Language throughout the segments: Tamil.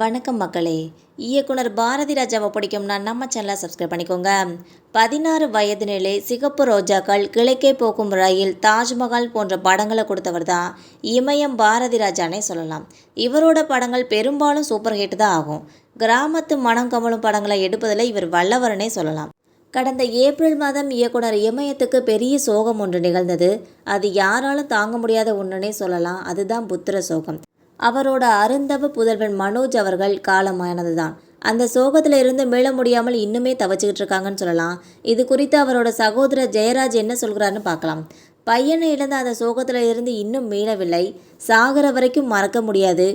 வணக்கம் மக்களே. இயக்குனர் பாரதி ராஜாவை பிடிக்கும்னா நம்ம சேனலை சப்ஸ்கிரைப் பண்ணிக்கோங்க. பதினாறு வயது நிலை சிகப்பு ரோஜாக்கள் கிழக்கே போக்கும் ரயில் தாஜ்மஹால் போன்ற படங்களை கொடுத்தவர் தான் இமயம் பாரதி ராஜானே சொல்லலாம். இவரோட படங்கள் பெரும்பாலும் சூப்பர் ஹிட் தான் ஆகும். கிராமத்து மனம் கமலும் படங்களை எடுப்பதில் இவர் வல்லவரனே சொல்லலாம். கடந்த ஏப்ரல் மாதம் இயக்குனர் இமயத்துக்கு பெரிய சோகம் ஒன்று நிகழ்ந்தது. அது யாராலும் தாங்க முடியாத ஒன்றுனே சொல்லலாம். அதுதான் புத்திர சோகம். அவரோட அருந்தவ புதல்வன் மனோஜ் அவர்கள் காலமானது தான் அந்த சோகத்தில் இருந்து மீள முடியாமல் இன்னுமே தவச்சிக்கிட்டு இருக்காங்கன்னு சொல்லலாம். இது குறித்து அவரோட சகோதரர் ஜெயராஜ் என்ன சொல்கிறாருன்னு பார்க்கலாம். பையனை இழந்த அந்த சோகத்தில் இருந்து இன்னும் மீளவில்லை. சாகிற வரைக்கும் மறக்க முடியாது.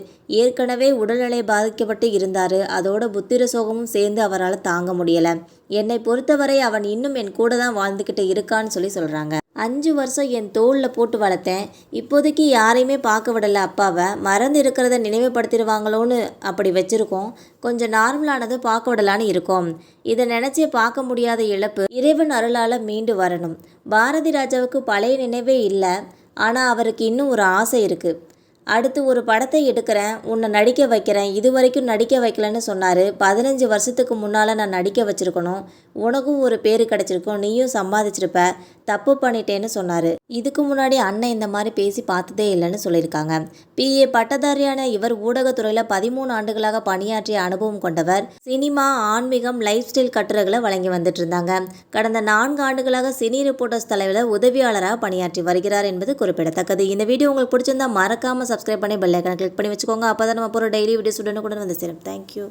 ஏற்கனவே உடல்நிலை பாதிக்கப்பட்டு இருந்தார். அதோட புத்திர சோகமும் சேர்ந்து அவரால் தாங்க முடியலை. என்னை பொறுத்தவரை அவன் இன்னும் என் கூட தான் வாழ்ந்துக்கிட்டு இருக்கான்னு சொல்லி சொல்கிறாங்க அஞ்சு வருஷம் என் தோளில் போட்டு வளர்த்தேன். இப்போதைக்கு யாரையுமே பார்க்க விடலை அப்பாவை. மறந்து இருக்கிறத நினைவுபடுத்திடுவாங்களோன்னு அப்படி வச்சுருக்கோம். கொஞ்சம் நார்மலானது பார்க்க விடலான்னு இருக்கோம். இதை நினச்சே பார்க்க முடியாத இழப்பு இறைவன் அருளால் மீண்டு வரணும். பாரதி ராஜாவுக்கு பழைய நினைவே இல்லை. ஆனால் அவருக்கு இன்னும் ஒரு ஆசை இருக்குது அடுத்து ஒரு படத்தை எடுக்கிறேன் உன்னை நடிக்க வைக்கிறேன் இது வரைக்கும் நடிக்க வைக்கலன்னு சொன்னார். பதினஞ்சு வருஷத்துக்கு முன்னால் நான் நடிக்க வச்சுருக்கணும். உனக்கும் ஒரு பேர் கிடச்சிருக்கும் நீயும் சம்பாதிச்சிருப்ப தப்பு பண்ணிட்டேன்னு சொன்னார். இதுக்கு முன்னாடி அண்ணன் இந்த மாதிரி பேசி பார்த்ததே இல்லைன்னு சொல்லியிருக்காங்க. பிஏ பட்டதாரியான இவர் ஊடகத்துறையில் பதிமூணு ஆண்டுகளாக பணியாற்றிய அனுபவம் கொண்டவர். சினிமா ஆன்மீகம் லைஃப் ஸ்டைல் கட்டுரைகளை வழங்கி வந்துட்டு இருந்தாங்க கடந்த நான்கு ஆண்டுகளாக சினி ரிப்போர்ட்டர்ஸ் தலைவில் உதவியாளராக பணியாற்றி வருகிறார் என்பது குறிப்பிடத்தக்கது. இந்த வீடியோ உங்களுக்கு பிடிச்சிருந்தா மறக்காமல் சப்ஸ்கிரைப் பண்ணி பெல் ஐக்கனை கிளிக் பண்ணி வச்சுக்கோங்க. அப்போ தான் நம்ம போகிற டெய்லி வீடியோஸ் உடனுக்குடன் வந்து சேரும். தேங்க்யூ